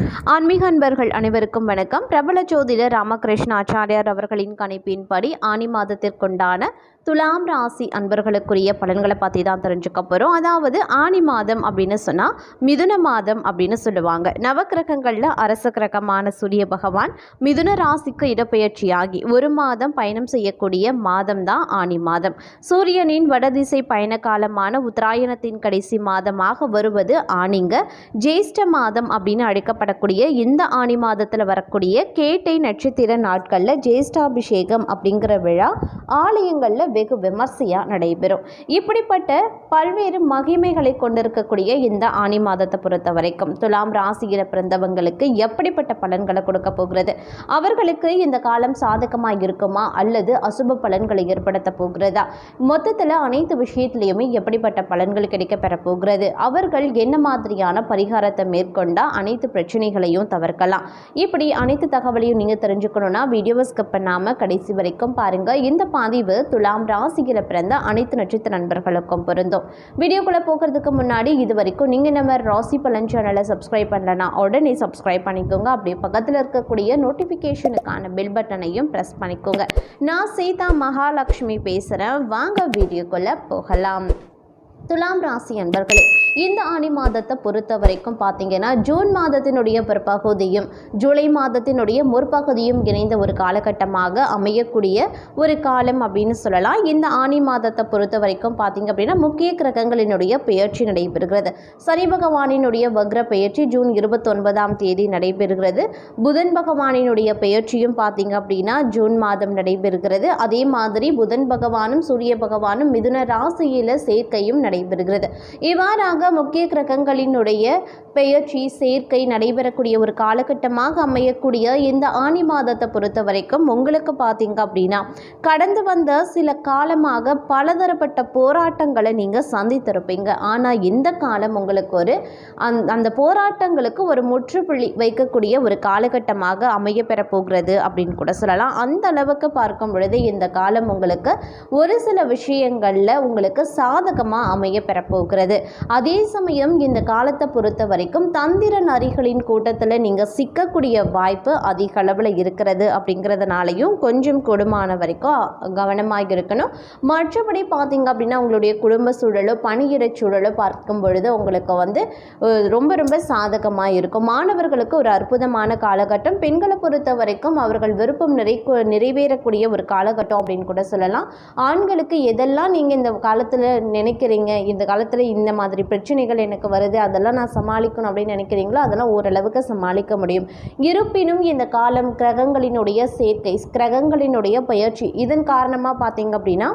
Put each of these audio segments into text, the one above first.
ஆன்மீக அன்பர்கள் அனைவருக்கும் வணக்கம். பிரபல ஜோதிடர் ராமகிருஷ்ண ஆச்சாரியார் அவர்களின் கணிப்பின்படி ஆனி மாதத்திற்குண்டான துலாம் ராசி அன்பர்களுக்குரிய பலன்களை பற்றி தான் தெரிஞ்சுக்க போகிறோம் அதாவது ஆனி மாதம் அப்படின்னு சொன்னால் மிதுன மாதம் அப்படின்னு சொல்லுவாங்க. நவக்கிரகங்களில் அரச கிரகமான சூரிய பகவான் மிதுன ராசிக்கு இடப்பெயர்ச்சியாகி ஒரு மாதம் பயணம் செய்யக்கூடிய மாதம் தான் ஆனி மாதம். சூரியனின் வடதிசை பயண காலமான உத்தராயணத்தின் கடைசி மாதமாக வருவது ஆணிங்க ஜேஷ்ட மாதம் அப்படின்னு அழைக்கப்படக்கூடிய இந்த ஆணி மாதத்தில் வரக்கூடிய கேட்டை நட்சத்திர நாட்களில் ஜேஷ்டாபிஷேகம் அப்படிங்கிற விழா ஆலயங்களில் வெகு விமர்சையாக நடைபெறும். இப்படிப்பட்ட பல்வேறு மகிமைகளை கொண்டிருக்கக்கூடிய இந்த ஆணி மாதத்தை பொறுத்த வரைக்கும் துலாம் ராசியில் பிறந்தவங்களுக்கு எப்படிப்பட்ட பலன்களை கொடுக்க போகிறது? அவர்களுக்கு இந்த காலம் சாதகமாக இருக்குமா? அல்லது அசுப பலன்களை ஏற்படுத்த போகிறதா? மொத்தத்தில் அனைத்து விஷயத்திலையுமே எப்படிப்பட்ட பலன்கள் கிடைக்க பெற போகிறது? அவர்கள் என்ன மாதிரியான பரிகாரத்தை மேற்கொண்டால் அனைத்து பிரச்சனைகளையும் தவிர்க்கலாம். இப்படி அனைத்து தகவலையும் நீங்கள் தெரிஞ்சுக்கணும்னா வீடியோவை ஸ்கிப் பண்ணாமல் கடைசி வரைக்கும் பாருங்கள் இந்த பதிவு துலாம் ராசியில் பிறந்த அனைத்து நட்சத்திர நண்பர்களுக்கும் பொருந்தும். வீடியோக்குள்ளே போகிறதுக்கு முன்னாடி இது வரைக்கும் நீங்கள் நம்ம ராசி பலன் சேனலை சப்ஸ்கிரைப் பண்ணலனா உடனே சப்ஸ்கிரைப் பண்ணிக்கோங்க. அப்படியே பக்கத்தில் இருக்கக்கூடிய நோட்டிஃபிகேஷனுக்கான பெல் பட்டனையும் ப்ரெஸ் பண்ணிக்கோங்க. நான் சீதா மகாலட்சுமி பேசுகிறேன் வாங்க வீடியோக்குள்ளே போகலாம். துலாம் ராசி அன்பர்களே இந்த ஆணி மாதத்தை பொறுத்த வரைக்கும் பார்த்தீங்கன்னா ஜூன் மாதத்தினுடைய பிற்பகுதியும் ஜூலை மாதத்தினுடைய முற்பகுதியும் இணைந்த ஒரு காலகட்டமாக அமையக்கூடிய ஒரு காலம் அப்படின்னு சொல்லலாம். இந்த ஆணி மாதத்தை பொறுத்த வரைக்கும் பார்த்தீங்க அப்படின்னா முக்கிய கிரகங்களினுடைய பெயர்ச்சி நடைபெறுகிறது. சனி பகவானினுடைய வக்ர பெயர்ச்சி ஜூன் இருபத்தொன்பதாம் தேதி நடைபெறுகிறது. புதன் பகவானினுடைய பெயர்ச்சியும் பார்த்தீங்க அப்படின்னா ஜூன் மாதம் நடைபெறுகிறது. அதே மாதிரி புதன் பகவானும் சூரிய பகவானும் மிதுன ராசியில் சேர்க்கையும் நடைபெறுகிறது. இவ்வாறாக முக்கிய கிரகங்களினுடைய பெயர்ச்சி சேர்க்கை நடைபெறக்கூடிய ஒரு காலகட்டமாக அமையக்கூடிய இந்த ஆணி மாதத்தை பொறுத்த வரைக்கும் உங்களுக்கு பார்த்தீங்க அப்படின்னா கடந்து வந்த சில காலமாக பலதரப்பட்ட போராட்டங்களை நீங்கள் சந்தித்திருப்பீங்க. ஆனால் இந்த காலம் உங்களுக்கு ஒரு அந் அந்த போராட்டங்களுக்கு ஒரு முற்றுப்புள்ளி வைக்கக்கூடிய ஒரு காலகட்டமாக அமைய பெற போகிறது அப்படின்னு கூட சொல்லலாம். அந்த அளவுக்கு பார்க்கும் பொழுது இந்த காலம் உங்களுக்கு ஒரு சில விஷயங்களில் உங்களுக்கு சாதகமாக அமைய பெறப்போகிறது. அதே அதே சமயம் இந்த காலத்தை பொறுத்த வரைக்கும் தந்திர நரிகளின் கூட்டத்தில் நீங்கள் சிக்கக்கூடிய வாய்ப்பு அதிக அளவில் இருக்கிறது அப்படிங்கிறதுனாலையும் கொஞ்சம் கொடுமான வரைக்கும் கவனமாக இருக்கணும். மற்றபடி பார்த்தீங்க அப்படின்னா உங்களுடைய குடும்ப சூழலோ பணியிட சூழலோ பார்க்கும் பொழுது உங்களுக்கு வந்து ரொம்ப ரொம்ப சாதகமாக இருக்கும். மாணவர்களுக்கு ஒரு அற்புதமான காலகட்டம். பெண்களை பொறுத்த வரைக்கும் அவர்கள் விருப்பம் நிறை நிறைவேறக்கூடிய ஒரு காலகட்டம் அப்படின்னு கூட சொல்லலாம். ஆண்களுக்கு எதெல்லாம் நீங்கள் இந்த காலத்தில் நினைக்கிறீங்க? இந்த காலத்தில் இந்த மாதிரி பிரச்சனைகள் எனக்கு வருது அதெல்லாம் நான் சமாளிக்கணும் அப்படின்னு நினைக்கிறீங்களோ அதெல்லாம் ஓரளவுக்கு சமாளிக்க முடியும். இருப்பினும் இந்த காலம் கிரகங்களினுடைய சேர்க்கை கிரகங்களினுடைய பயிற்சி இதன் காரணமாக பார்த்தீங்க அப்படின்னா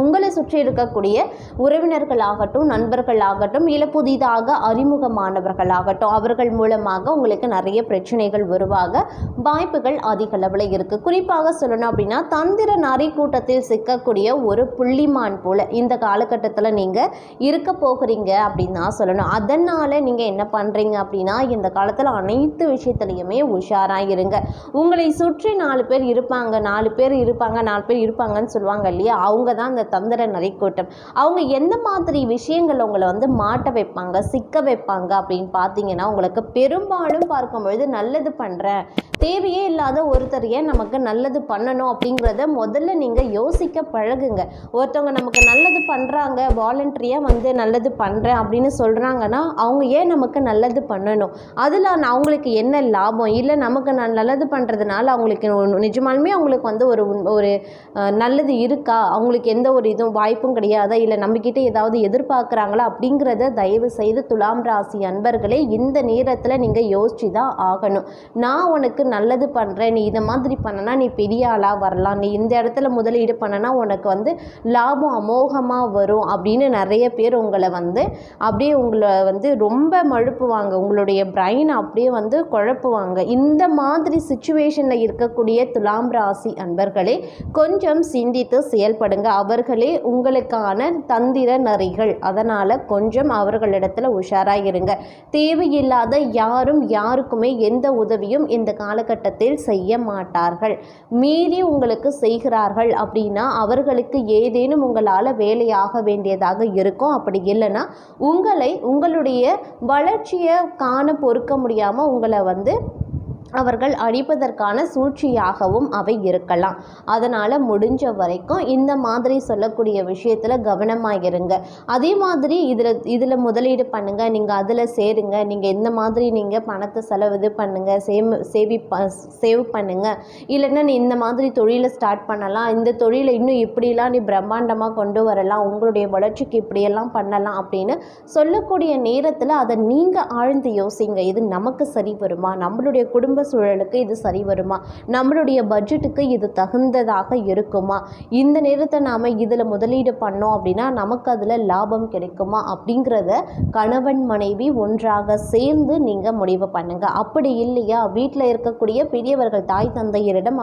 உங்களை சுற்றி இருக்கக்கூடிய உறவினர்களாகட்டும் நண்பர்களாகட்டும் இல்லை புதிதாக அறிமுகமானவர்களாகட்டும் அவர்கள் மூலமாக உங்களுக்கு நிறைய பிரச்சனைகள் உருவாக வாய்ப்புகள் அதிக அளவில் இருக்குது குறிப்பாக சொல்லணும் அப்படின்னா தந்திர நரி கூட்டத்தில் சிக்கக்கூடிய ஒரு புள்ளிமான் போல இந்த காலகட்டத்தில் நீங்கள் இருக்க போகிறீங்க அப்படின்னு தான் சொல்லணும். அதனால் நீங்கள் என்ன பண்ணுறீங்க அப்படின்னா இந்த காலத்தில் அனைத்து விஷயத்துலையுமே உஷாராக இருங்க. உங்களை சுற்றி நாலு பேர் இருப்பாங்க நாலு பேர் இருப்பாங்க நாலு பேர் இருப்பாங்கன்னு சொல்லுவாங்க இல்லையா? அவங்க தான் அந்த தந்திர நரிக்கூட்டம். அவங்க எந்த மாதிரி விஷயங்கள் உங்களை வந்து மாட்ட வைப்பாங்க சிக்க வைப்பாங்க அப்படின்னு பார்த்தீங்கன்னா உங்களுக்கு பெரும்பாலும் பார்க்கும் பொழுது நல்லது பண்ணுறேன் தேவையே இல்லாத ஒருத்தர் ஏன் நமக்கு நல்லது பண்ணணும் அப்படிங்கிறத முதல்ல நீங்கள் யோசிக்க பழகுங்க. ஒருத்தவங்க நமக்கு நல்லது பண்ணுறாங்க வாலண்டரியாக வந்து நல்லது பண்ணுறேன் அப்படின்னு சொல்கிறாங்கன்னா அவங்க ஏன் நமக்கு நல்லது பண்ணணும்? அதில் அவங்களுக்கு என்ன லாபம்? இல்லை நமக்கு நான் நல்லது பண்ணுறதுனால அவங்களுக்கு நிஜமாலுமே அவங்களுக்கு வந்து ஒரு ஒரு நல்லது இருக்கா? அவங்களுக்கு எந்த எந்த ஒரு இதுவும் வாய்ப்பும் கிடையாதா? இல்லை நம்மக்கிட்ட ஏதாவது எதிர்பார்க்குறாங்களா? அப்படிங்கிறத தயவு செய்து துலாம் ராசி அன்பர்களே இந்த நேரத்தில் நீங்கள் யோசிச்சு தான் ஆகணும். நான் உனக்கு நல்லது பண்ணுறேன் நீ இதை மாதிரி பண்ணனா நீ பெரிய ஆளாக வரலாம். நீ இந்த இடத்துல முதலீடு பண்ணனா உனக்கு வந்து லாபம் அமோகமாக வரும் அப்படின்னு நிறைய பேர் உங்களை வந்து அப்படியே உங்களை வந்து ரொம்ப மழுப்புவாங்க. உங்களுடைய பிரைன் அப்படியே வந்து குழப்புவாங்க. இந்த மாதிரி சுச்சுவேஷனில் இருக்கக்கூடிய துலாம் ராசி அன்பர்களே கொஞ்சம் சிந்தித்து செயல்படுங்க. அவர்களே உங்களுக்கான தந்திர நரிகள். அதனால் கொஞ்சம் அவர்களிடத்தில் உஷாராக இருங்க தேவையில்லாத யாரும் யாருக்குமே எந்த உதவியும் இந்த காலகட்டத்தில் காலகட்டத்தில் செய்ய மாட்டார்கள். மீறி உங்களுக்கு செய்கிறார்கள் அப்படின்னா அவர்களுக்கு ஏதேனும் உங்களால் வேலையாக வேண்டியதாக இருக்கும். அப்படி இல்லைன்னா உங்களை உங்களுடைய வளர்ச்சியை காண பொறுக்க முடியாமல் உங்களை வந்து அவர்கள் அழிப்பதற்கான சூழ்ச்சியாகவும் அவை இருக்கலாம். அதனால் முடிஞ்ச வரைக்கும் இந்த மாதிரி சொல்லக்கூடிய விஷயத்தில் கவனமாக இருங்க அதே மாதிரி இதில் இதில் முதலீடு பண்ணுங்கள் நீங்கள் அதில் சேருங்க நீங்கள் இந்த மாதிரி நீங்கள் பணத்தை செலவு இது பண்ணுங்கள் சேம் சேவி ப சேவ் பண்ணுங்கள் இல்லைன்னா நீ இந்த மாதிரி தொழிலை ஸ்டார்ட் பண்ணலாம் இந்த தொழிலை இன்னும் இப்படிலாம் நீ பிரம்மாண்டமாக கொண்டு வரலாம் உங்களுடைய வளர்ச்சிக்கு இப்படியெல்லாம் பண்ணலாம் அப்படின்னு சொல்லக்கூடிய நேரத்தில் அதை நீங்கள் ஆழ்ந்து யோசிங்க. இது நமக்கு சரி வருமா? நம்மளுடைய குடும்ப சூழலுக்கு இது சரி வருமா? நம்மளுடைய பட்ஜெட்டுக்கு இது தகுந்ததாக இருக்குமா? இந்த நேரத்தை நாம் இதில் முதலீடு பண்ணோம் அப்படின்னா நமக்கு அதில் லாபம் கிடைக்குமா? அப்படிங்கிறத கணவன் மனைவி ஒன்றாக சேர்ந்து நீங்கள் முடிவு பண்ணுங்கள் அப்படி இல்லையா? வீட்டில் இருக்கக்கூடிய பெரியவர்கள் தாய் தந்தையரிடம்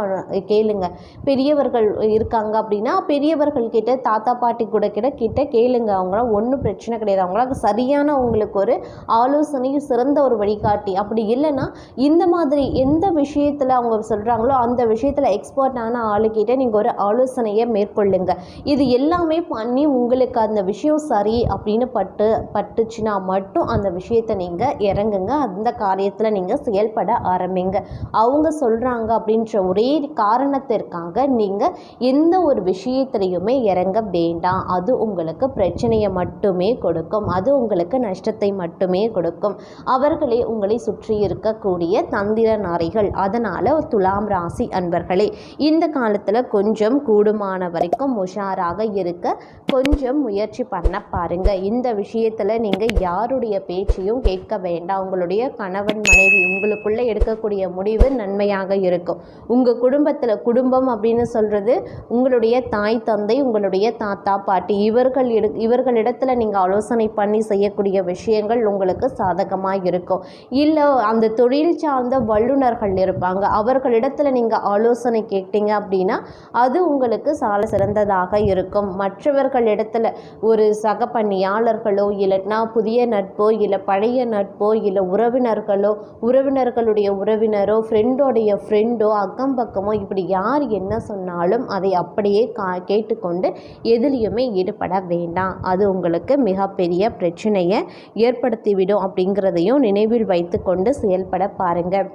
கேளுங்க. பெரியவர்கள் இருக்காங்க அப்படின்னா பெரியவர்கள் கிட்ட தாத்தா பாட்டி கூட கிட்ட கிட்ட கேளுங்க. அவங்களாம் ஒன்றும் பிரச்சனை கிடையாது. அவங்களாம் சரியான உங்களுக்கு ஒரு ஆலோசனையும் சிறந்த ஒரு வழிகாட்டி. அப்படி இல்லைன்னா இந்த மாதிரி எந்த விஷயத்தில் அவங்க சொல்கிறாங்களோ அந்த விஷயத்தில் எக்ஸ்பர்ட்டான ஆளுக்கிட்ட நீங்கள் ஒரு ஆலோசனையை மேற்கொள்ளுங்க. இது எல்லாமே பண்ணி உங்களுக்கு அந்த விஷயம் சரி அப்படின்னு பட்டு பட்டுச்சுன்னா மட்டும் அந்த விஷயத்தை நீங்கள் இறங்குங்க. அந்த காரியத்தில் நீங்கள் செயல்பட ஆரம்பிங்க. அவங்க சொல்கிறாங்க அப்படின்ற ஒரே காரணத்திற்காக நீங்கள் எந்த ஒரு விஷயத்திலையுமே இறங்க வேண்டாம். அது உங்களுக்கு பிரச்சனையை மட்டுமே கொடுக்கும். அது உங்களுக்கு நஷ்டத்தை மட்டுமே கொடுக்கும். அவர்களே உங்களை சுற்றி இருக்கக்கூடிய தந்திர நாரைகள். அதனால் துலாம் ராசி அன்பர்களே இந்த காலத்தில் கொஞ்சம் கூடுமான வரைக்கும் உஷாராக இருக்க கொஞ்சம் முயற்சி பண்ண பாருங்க. இந்த விஷயத்தில் நீங்கள் யாருடைய பேச்சையும் கேட்க வேண்டாம். உங்களுடைய கணவன் மனைவி உங்களுக்குள்ளே எடுக்கக்கூடிய முடிவு நன்மையாக இருக்கும். உங்கள் குடும்பத்தில் குடும்பம் அப்படின்னு சொல்கிறது உங்களுடைய தாய் தந்தை உங்களுடைய தாத்தா பாட்டி இவர்கள் எடு இவர்களிடத்தில் நீங்கள் ஆலோசனை பண்ணி செய்யக்கூடிய விஷயங்கள் உங்களுக்கு சாதகமாக இருக்கும். இல்லை அந்த தொழில் சார்ந்த வல்லுநர்கள் இருப்பாங்க. அவர்களிடத்தில் நீங்கள் ஆலோசனை கேட்டீங்க அப்படின்னா அது உங்களுக்கு சால சிறந்ததாக இருக்கும். மற்றவர்களிடத்தில் ஒரு சக பணியாளர்களோ இல்லைன்னா புதிய நட்போ இல்லை பழைய நட்போ இல்லை உறவினர்களோ உறவினர்களுடைய உறவினரோ ஃப்ரெண்டோடைய ஃப்ரெண்டோ அக்கம் பக்கமோ இப்படி யார் என்ன சொன்னாலும் அதை அப்படியே கா கேட்டுக்கொண்டு எதுலேயுமே ஈடுபட வேண்டாம். அது உங்களுக்கு மிகப்பெரிய பிரச்சனையை ஏற்படுத்திவிடும் அப்படிங்கிறதையும் நினைவில் வைத்துக்கொண்டு செயல்பட பாருங்கள்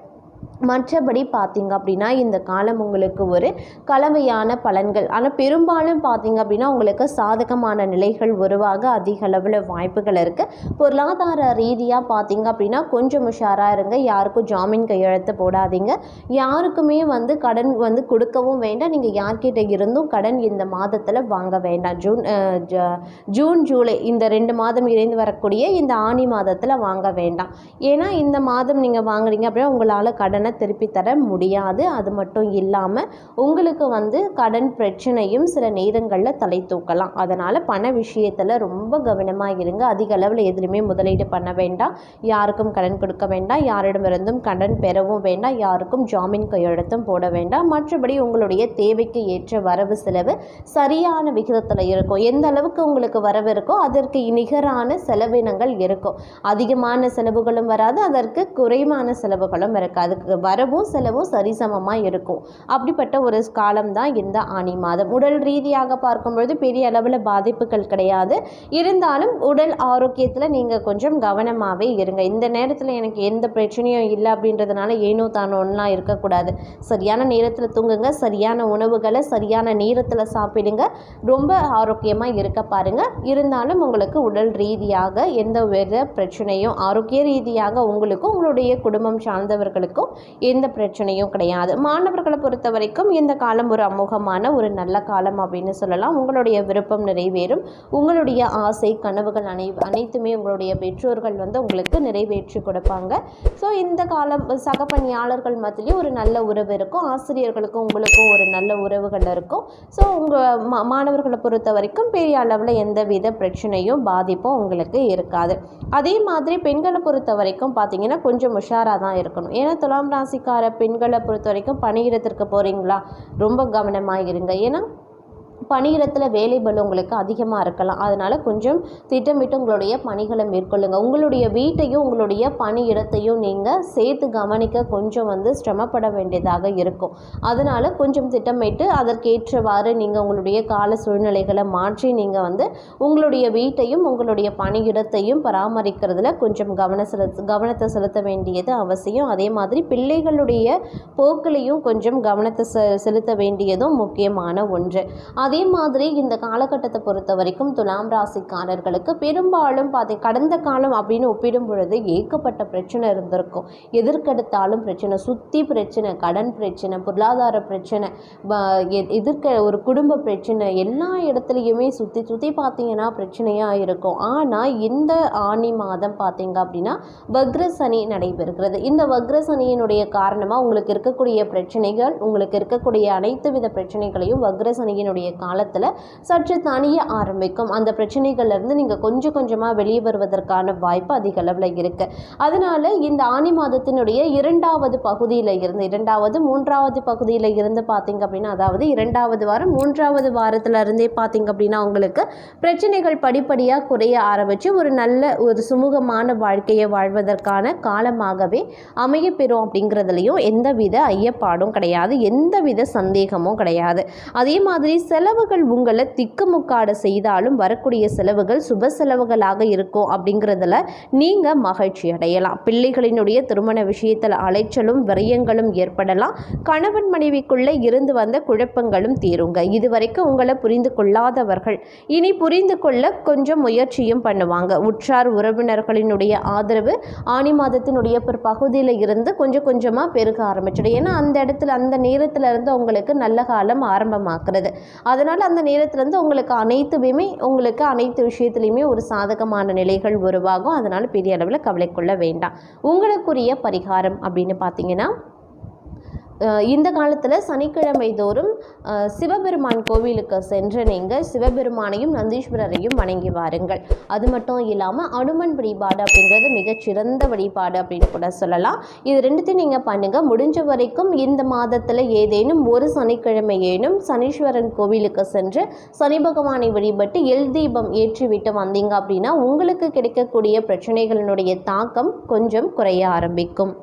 மற்றபடி பார்த்தீங்க அப்படின்னா இந்த காலம் உங்களுக்கு ஒரு கலவையான பலன்கள். ஆனால் பெரும்பாலும் பார்த்தீங்க அப்படின்னா உங்களுக்கு சாதகமான நிலைகள் உருவாக அதிக அளவில் வாய்ப்புகள் இருக்குது பொருளாதார ரீதியாக பார்த்தீங்க அப்படின்னா கொஞ்சம் உஷாராக இருங்க. யாருக்கும் ஜாமீன் கையெழுத்து போடாதீங்க. யாருக்குமே வந்து கடன் வந்து கொடுக்கவும் வேண்டாம். நீங்கள் யார்கிட்ட இருந்தும் கடன் இந்த மாதத்தில் வாங்க வேண்டாம். ஜூன் ஜ- ஜூன் ஜூலை இந்த ரெண்டு மாதம் இணைந்து வரக்கூடிய இந்த ஆனி மாதத்தில் வாங்க வேண்டாம். ஏன்னா இந்த மாதம் நீங்கள் வாங்குறீங்க அப்படின்னா உங்களால் கடனை கடனை திருப்பி தர முடியாது. அது மட்டும் இல்லாமல் உங்களுக்கு வந்து கடன் பிரச்சனையும் சில நேரங்களில் தலை தூக்கலாம். அதனால் பண விஷயத்தில் ரொம்ப கவனமாக இருங்க. அதிக அளவில் எதுலையுமே முதலீடு பண்ண வேண்டாம். யாருக்கும் கடன் கொடுக்க வேண்டாம். யாரிடமிருந்தும் கடன் பெறவும் வேண்டாம். யாருக்கும் ஜாமீன் கையெழுத்தும் போட வேண்டாம். மற்றபடி உங்களுடைய தேவைக்கு ஏற்ற வரவு செலவு சரியான விகிதத்தில் இருக்கும். எந்த அளவுக்கு உங்களுக்கு வரவு இருக்கோ அதற்கு நிகரான செலவினங்கள் இருக்கும். அதிகமான செலவுகளும் வராது. அதற்கு குறைவான செலவுகளும் இருக்காது. அதுக்கு வரவும் செலவும் சரிசமமாக இருக்கும். அப்படிப்பட்ட ஒரு காலம்தான் இந்த ஆனி மாதம். உடல் ரீதியாக பார்க்கும்பொழுது பெரிய அளவில் பாதிப்புகள் கிடையாது. இருந்தாலும் உடல் ஆரோக்கியத்தில் நீங்கள் கொஞ்சம் கவனமாகவே இருங்க. இந்த நேரத்தில் எனக்கு எந்த பிரச்சனையும் இல்லை அப்படின்றதுனால ஏனோ தானோன்னுலாம் இருக்கக்கூடாது. சரியான நேரத்தில் தூங்குங்க சரியான உணவுகளை சரியான நேரத்தில் சாப்பிடுங்க. ரொம்ப ஆரோக்கியமாக இருக்க பாருங்கள் இருந்தாலும் உங்களுக்கு உடல் ரீதியாக எந்த வித பிரச்சனையும் ஆரோக்கிய ரீதியாக உங்களுக்கும் உங்களுடைய குடும்பம் சார்ந்தவர்களுக்கும் எந்த பிரச்சனையும் கிடையாது. மாணவர்களை பொறுத்த வரைக்கும் இந்த காலம் ஒரு அமோகமான ஒரு நல்ல காலம் அப்படின்னு சொல்லலாம். உங்களுடைய விருப்பம் நிறைவேறும். உங்களுடைய ஆசை கனவுகள் அனை அனைத்துமே உங்களுடைய பெற்றோர்கள் வந்து உங்களுக்கு நிறைவேற்றி கொடுப்பாங்க. ஸோ இந்த காலம் சக பணியாளர்கள் மத்தியிலையும் ஒரு நல்ல உறவு இருக்கும். ஆசிரியர்களுக்கும் உங்களுக்கும் ஒரு நல்ல உறவுகள் இருக்கும். ஸோ உங்கள் மா மாணவர்களை பொறுத்த வரைக்கும் பெரிய அளவில் எந்தவித பிரச்சனையும் பாதிப்பும் உங்களுக்கு இருக்காது. அதே மாதிரி பெண்களை பொறுத்த வரைக்கும் பார்த்தீங்கன்னா கொஞ்சம் உஷாராக தான் இருக்கணும். ஏன்னா துலாம் ராசிக்கார பெண்களை பொறுத்த வரைக்கும் பணியிடத்திற்கு போகிறீங்களா ரொம்ப கவனமாக இருங்க ஏன்னா பணியிடத்தில் வேலை பலு உங்களுக்கு அதிகமாக இருக்கலாம். அதனால் கொஞ்சம் திட்டமிட்டு உங்களுடைய பணிகளை மேற்கொள்ளுங்கள் உங்களுடைய வீட்டையும் உங்களுடைய பணியிடத்தையும் நீங்கள் சேர்த்து கவனிக்க கொஞ்சம் வந்து சிரமப்பட வேண்டியதாக இருக்கும். அதனால் கொஞ்சம் திட்டமிட்டு அதற்கேற்றவாறு நீங்கள் உங்களுடைய கால சூழ்நிலைகளை மாற்றி நீங்கள் வந்து உங்களுடைய வீட்டையும் உங்களுடைய பணியிடத்தையும் பராமரிக்கிறதுல கொஞ்சம் கவன செலுத்த கவனத்தை செலுத்த வேண்டியது அவசியம். அதே மாதிரி பிள்ளைகளுடைய போக்கிலையும் கொஞ்சம் கவனத்தை செ செலுத்த வேண்டியதும் முக்கியமான ஒன்று. அதே மாதிரி இந்த காலகட்டத்தை பொறுத்த வரைக்கும் துலாம் ராசிக்காரர்களுக்கு பெரும்பாலும் பார்த்தி கடந்த காலம் அப்படின்னு ஒப்பிடும் பொழுது ஏகப்பட்ட பிரச்சனை இருந்திருக்கும். எதிர்க்கெடுத்தாலும் பிரச்சனை சுற்றி பிரச்சனை கடன் பிரச்சனை பொருளாதார பிரச்சனை எ- எதிர்க்க ஒரு குடும்ப பிரச்சனை எல்லா இடத்துலையுமே சுற்றி சுற்றி பார்த்தீங்கன்னா பிரச்சனையாக இருக்கும். ஆனால் இந்த ஆனி மாதம் பார்த்தீங்க அப்படின்னா வக்ரசனி நடைபெறுகிறது. இந்த வக்ரசனியினுடைய காரணமாக உங்களுக்கு இருக்கக்கூடிய பிரச்சனைகள் உங்களுக்கு இருக்கக்கூடிய அனைத்து வித பிரச்சனைகளையும் வக்ரசனியினுடைய காலத்தில் சற்று தனிய ஆரம்பிக்கும். அந்த பிரச்சனைகள்லேருந்து நீங்கள் கொஞ்சம் கொஞ்சமாக வெளியே வருவதற்கான வாய்ப்பு அதிக அளவில் இருக்குது அதனால் இந்த ஆனி மாதத்தினுடைய இரண்டாவது பகுதியில் இருந்து இரண்டாவது மூன்றாவது பகுதியில் இருந்து பார்த்தீங்க அப்படின்னா அதாவது இரண்டாவது வாரம் மூன்றாவது வாரத்தில் இருந்தே பார்த்தீங்க அப்படின்னா உங்களுக்கு பிரச்சனைகள் படிப்படியாக குறைய ஆரம்பித்து ஒரு நல்ல ஒரு சுமூகமான வாழ்க்கையை வாழ்வதற்கான காலமாகவே அமையப்பெறும் அப்படிங்கிறதுலையும் எந்தவித ஐயப்பாடும் கிடையாது. எந்தவித சந்தேகமும் கிடையாது. அதே மாதிரி சில செலவுகள் உங்களை திக்குமுக்காட செய்தாலும் வரக்கூடிய செலவுகள் சுப செலவுகளாக இருக்கும் அப்படிங்கிறதுல நீங்கள் மகிழ்ச்சி அடையலாம். பிள்ளைகளினுடைய திருமண விஷயத்தில் அலைச்சலும் விரயங்களும் ஏற்படலாம். கணவன் மனைவிக்குள்ளே இருந்து வந்த குழப்பங்களும் தீருங்க. இதுவரைக்கும் உங்களை புரிந்து கொள்ளாதவர்கள் இனி புரிந்து கொள்ள கொஞ்சம் முயற்சியும் பண்ணுவாங்க. உற்றார் உறவினர்களினுடைய ஆதரவு ஆனி மாதத்தினுடைய ஒரு பகுதியில் இருந்து கொஞ்சம் கொஞ்சமாக பெருக ஆரம்பிச்சிடும். ஏன்னா அந்த இடத்துல அந்த நேரத்தில் இருந்து உங்களுக்கு நல்ல காலம் ஆரம்பமாக்குறது. அதனால் அந்த நேரத்துலேருந்து உங்களுக்கு அனைத்துமே உங்களுக்கு அனைத்து விஷயத்துலையுமே ஒரு சாதகமான நிலைகள் உருவாகும். அதனால் பெரிய அளவில் கவலை கொள்ள வேண்டாம். உங்களுக்குரிய பரிகாரம் அப்படின்னு பார்த்தீங்கன்னா இந்த காலத்தில் சனிக்கிழமை தோறும் சிவபெருமான் கோவிலுக்கு சென்று நீங்கள் சிவபெருமானையும் நந்தீஸ்வரரையும் வணங்கி வாருங்கள். அது மட்டும் இல்லாமல் அனுமன் வழிபாடு அப்படிங்கிறது மிகச்சிறந்த வழிபாடு அப்படின்னு கூட சொல்லலாம். இது ரெண்டுத்தையும் நீங்கள் பண்ணுங்கள் முடிஞ்ச வரைக்கும் இந்த மாதத்தில் ஏதேனும் ஒரு சனிக்கிழமை ஏனும் சனீஸ்வரன் கோவிலுக்கு சென்று சனி பகவானை வழிபட்டு எல் தீபம் ஏற்றிவிட்டு வந்தீங்க அப்படின்னா உங்களுக்கு கிடைக்கக்கூடிய பிரச்சனைகளினுடைய தாக்கம் கொஞ்சம் குறைய ஆரம்பிக்கும்.